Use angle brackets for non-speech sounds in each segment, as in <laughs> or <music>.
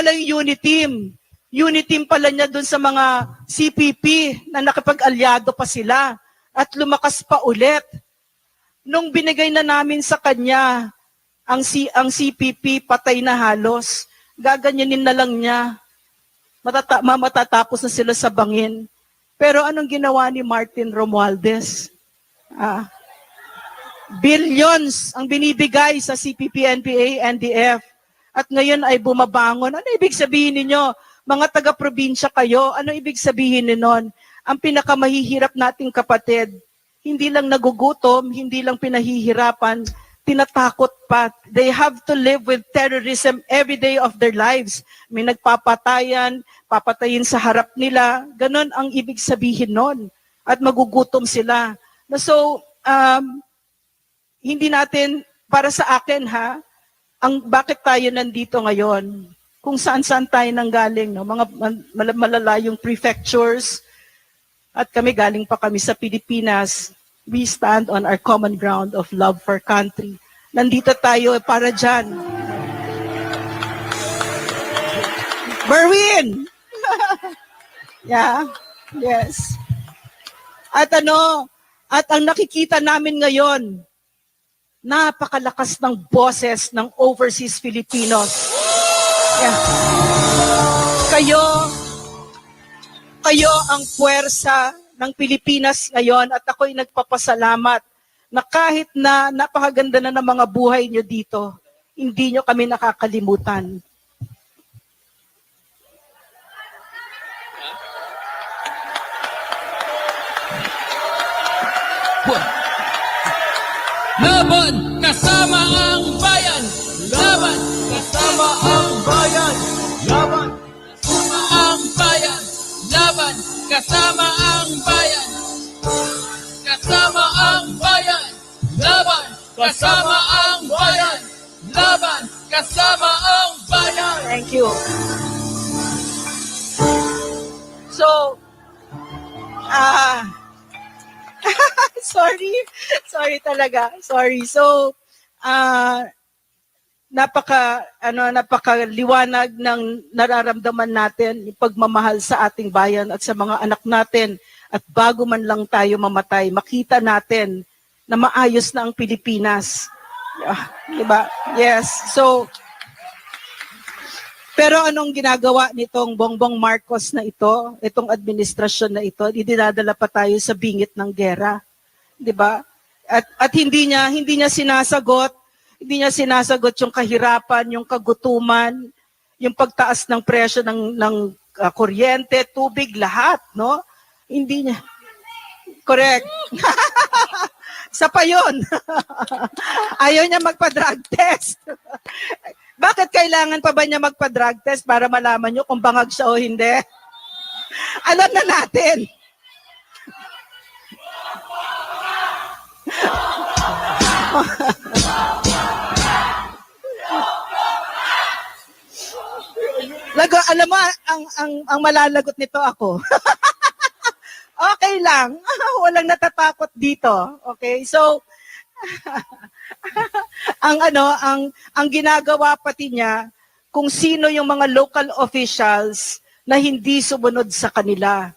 pala yung unit team. Unit team pala niya dun sa mga CPP na nakipag-alyado pa sila at lumakas pa ulit. Nung binigay na namin sa kanya ang, C, ang CPP, patay na halos. Gaganyanin na lang niya. Matata, matatapos na sila sa bangin. Pero anong ginawa ni Martin Romualdez? Ah, billions ang binibigay sa CPP, NPA, NDF. At ngayon ay bumabangon. Ano ibig sabihin ninyo? Mga taga-probinsya kayo, ano ibig sabihin nun? Ang pinakamahihirap nating kapatid, hindi lang nagugutom, hindi lang pinahihirapan, tinatakot pa. They have to live with terrorism every day of their lives. May nagpapatayan, papatayin sa harap nila. Ganon ang ibig sabihin nun. At magugutom sila. So, um, hindi natin, para sa akin ha, ang bakit tayo nandito ngayon, kung saan-saan tayo nanggaling, no? mga malalayong prefectures, at kami galing pa kami sa Pilipinas, we stand on our common ground of love for country. Nandito tayo para dyan. Berwin! <laughs> yeah, yes. At ano, at ang nakikita namin ngayon, napakalakas ng boses ng overseas Filipinos. Yeah. Kayo, kayo ang puwersa ng Pilipinas ngayon at ako'y nagpapasalamat na kahit na napakaganda na ng mga buhay nyo dito, hindi nyo kami nakakalimutan. Laban kasama ang bayan. Laban kasama ang bayan. Laban kasama ang bayan. Laban kasama ang bayan. Kasama ang bayan. Laban kasama ang bayan. Laban kasama ang bayan. Thank you. So, ah, <laughs> sorry. Sorry talaga. Sorry. So, ah, napaka, ano, napakaliwanag ng nararamdaman natin, yung pagmamahal sa ating bayan at sa mga anak natin. At bago man lang tayo mamatay, makita natin na maayos na ang Pilipinas. Ah, diba? Yes. So, pero anong ginagawa nitong Bongbong Marcos na ito, itong administrasyon na ito, idinadala pa tayo sa bingit ng gera. 'Di ba? At at hindi niya hindi niya sinasagot, hindi niya sinasagot yung kahirapan, yung kagutuman, yung pagtaas ng presyo ng ng ah, kuryente, tubig, lahat, no? Hindi niya Correct. <laughs> Sa pa yun. <laughs> Ayaw niya magpa-drug test. <laughs> Bakit kailangan pa ba niya magpa-drug test para malaman niyo kung bangag siya o hindi? Alam na natin. <laughs> Lago, alam mo, ang, ang, ang malalagot nito ako. <laughs> okay lang. <laughs> Walang natatakot dito. Okay? So, ang ano, ang ang ginagawa pati niya kung sino yung mga local officials na hindi sumunod sa kanila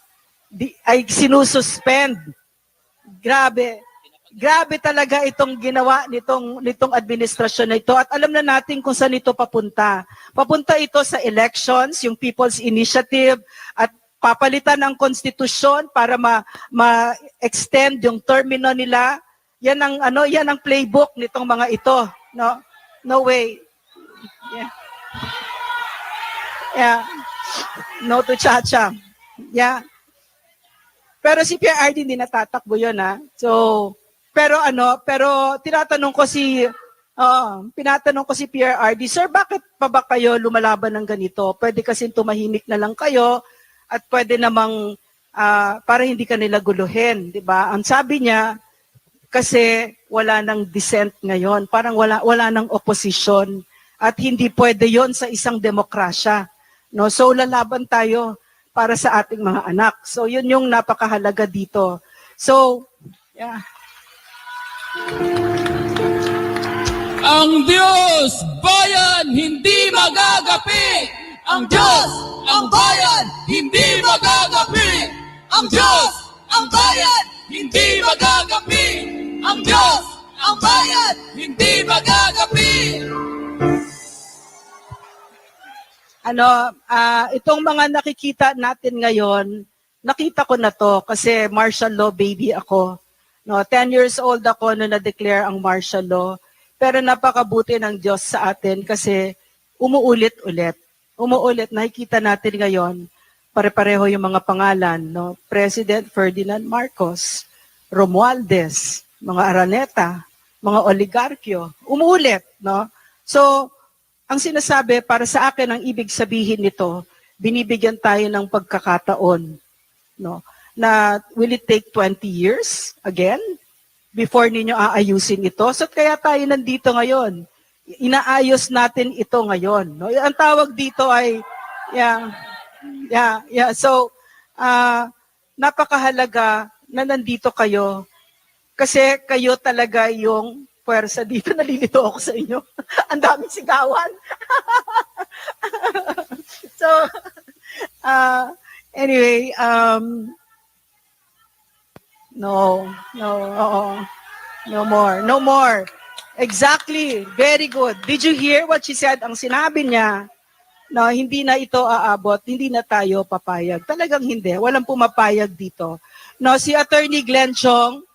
di, ay sinususpend. Grabe. Grabe talaga itong ginawa nitong nitong administrasyon na ito at alam na natin kung saan ito papunta. Papunta ito sa elections, yung People's Initiative at papalitan ng konstitusyon para ma, ma-extend yung termino nila yan ang ano, yan ang playbook nitong mga ito, no? No way. Yeah. Yeah. No to chacha. Yeah. Pero si PRD hindi natatakbo 'yon ha. So, pero ano, pero tinatanong ko si oh, pinatanong ko si PRRD, Sir, bakit pa ba kayo lumalaban ng ganito? Pwede kasi tumahimik na lang kayo at pwede namang ah, para hindi ka nila guluhin, 'di ba? Ang sabi niya, kasi wala nang dissent ngayon. Parang wala, wala nang opposition. At hindi pwede yon sa isang demokrasya. No? So lalaban tayo para sa ating mga anak. So yun yung napakahalaga dito. So, yeah. Ang Diyos, bayan, hindi magagapi! ang Diyos, ang bayan, hindi magagapi. Ang Diyos, ang bayan, hindi magagapi. Ang Diyos, ang bayan, hindi magagapi. ano, ah, itong mga nakikita natin ngayon, nakita ko na to kasi martial law baby ako. No, 10 years old ako nung na-declare ang martial law. Pero napakabuti ng Diyos sa atin kasi umuulit-ulit. Umuulit, nakikita natin ngayon, pare-pareho yung mga pangalan, no? President Ferdinand Marcos, Romualdez, mga Araneta, mga oligarkyo, umuulit, no? So, ang sinasabi para sa akin ang ibig sabihin nito, binibigyan tayo ng pagkakataon, no? Na will it take 20 years again before ninyo aayusin ito? So kaya tayo nandito ngayon. Inaayos natin ito ngayon, no? Ang tawag dito ay yeah, yeah, yeah. So ah napakahalaga na nandito kayo kasi kayo talaga yung puwersa dito. <laughs> Nalilito ako sa inyo. <laughs> Ang daming sigawan. <laughs> so, uh, anyway, um, no, no, oo. no more, no more. Exactly, very good. Did you hear what she said? Ang sinabi niya, na hindi na ito aabot, hindi na tayo papayag. Talagang hindi. Walang pumapayag dito. No, si Attorney Glenn Chong,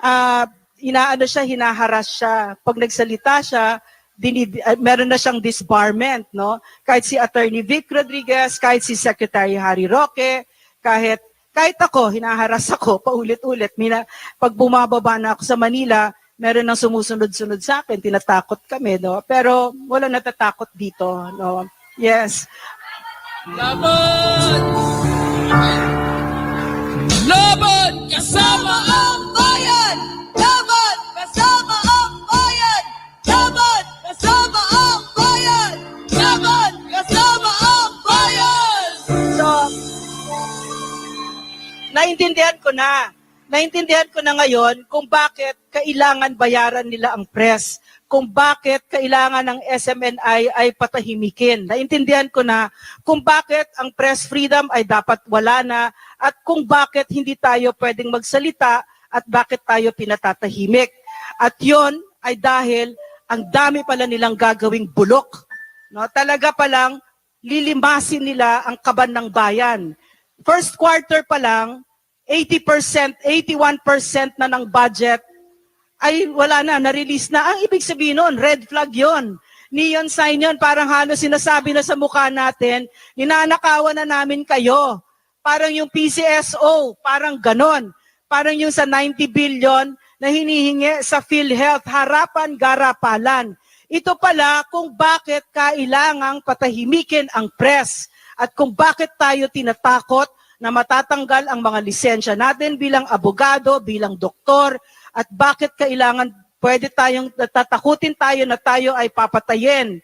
ah, inaano siya, hinaharas siya. Pag nagsalita siya, dinid, ah, meron na siyang disbarment, no? Kahit si Attorney Vic Rodriguez, kahit si Secretary Harry Roque, kahit kahit ako, hinaharas ako <laughs> paulit-ulit. Mina, pag bumababa na ako sa Manila, meron nang sumusunod-sunod sa akin, tinatakot kami, no? Pero wala natatakot dito, no? Yes. Laban! Naintindihan ko na. Naintindihan ko na ngayon kung bakit kailangan bayaran nila ang press. Kung bakit kailangan ng SMNI ay patahimikin. Naintindihan ko na kung bakit ang press freedom ay dapat wala na at kung bakit hindi tayo pwedeng magsalita at bakit tayo pinatatahimik. At yon ay dahil ang dami pala nilang gagawing bulok. No, talaga palang lilimasin nila ang kaban ng bayan. First quarter pa lang, 80%, 81% na ng budget ay wala na, na-release na. Ang ibig sabihin nun, red flag yon. Neon sign yon, parang halos sinasabi na sa mukha natin, ninanakawan na namin kayo. Parang yung PCSO, parang ganon. Parang yung sa 90 billion na hinihingi sa PhilHealth, harapan, garapalan. Ito pala kung bakit kailangang patahimikin ang press at kung bakit tayo tinatakot na matatanggal ang mga lisensya natin bilang abogado, bilang doktor, at bakit kailangan pwede tayong tatakutin tayo na tayo ay papatayin.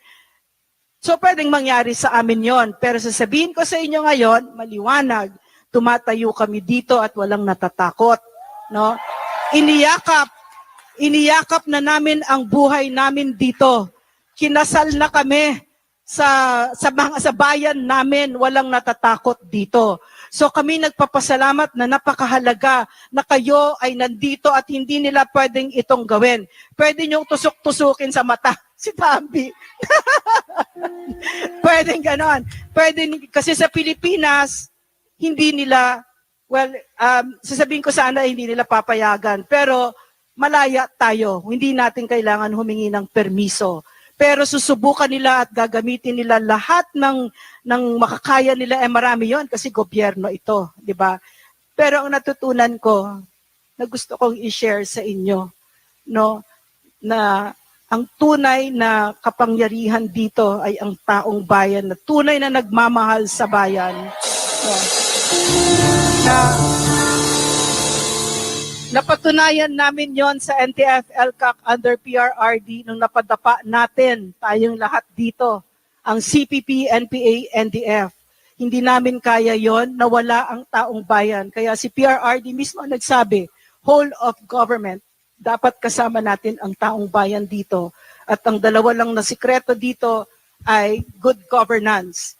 So pwedeng mangyari sa amin yon. Pero sasabihin ko sa inyo ngayon, maliwanag, tumatayo kami dito at walang natatakot. No? Iniyakap, iniyakap na namin ang buhay namin dito. Kinasal na kami sa sa mga sa bayan namin walang natatakot dito. So kami nagpapasalamat na napakahalaga na kayo ay nandito at hindi nila pwedeng itong gawin. Pwede niyong tusok-tusukin sa mata <laughs> si Bambi. <laughs> pwedeng ganon. Pwede, kasi sa Pilipinas, hindi nila, well, um, sasabihin ko sana hindi nila papayagan. Pero malaya tayo. Hindi natin kailangan humingi ng permiso. Pero susubukan nila at gagamitin nila lahat ng ng makakaya nila eh marami 'yon kasi gobyerno ito, 'di ba? Pero ang natutunan ko na gusto kong i-share sa inyo, no, na ang tunay na kapangyarihan dito ay ang taong bayan na tunay na nagmamahal sa bayan. No, na Napatunayan namin yon sa NTF LCAC under PRRD nung napadapa natin tayong lahat dito, ang CPP, NPA, NDF. Hindi namin kaya yon na wala ang taong bayan. Kaya si PRRD mismo ang nagsabi, whole of government, dapat kasama natin ang taong bayan dito. At ang dalawa lang na sikreto dito ay good governance.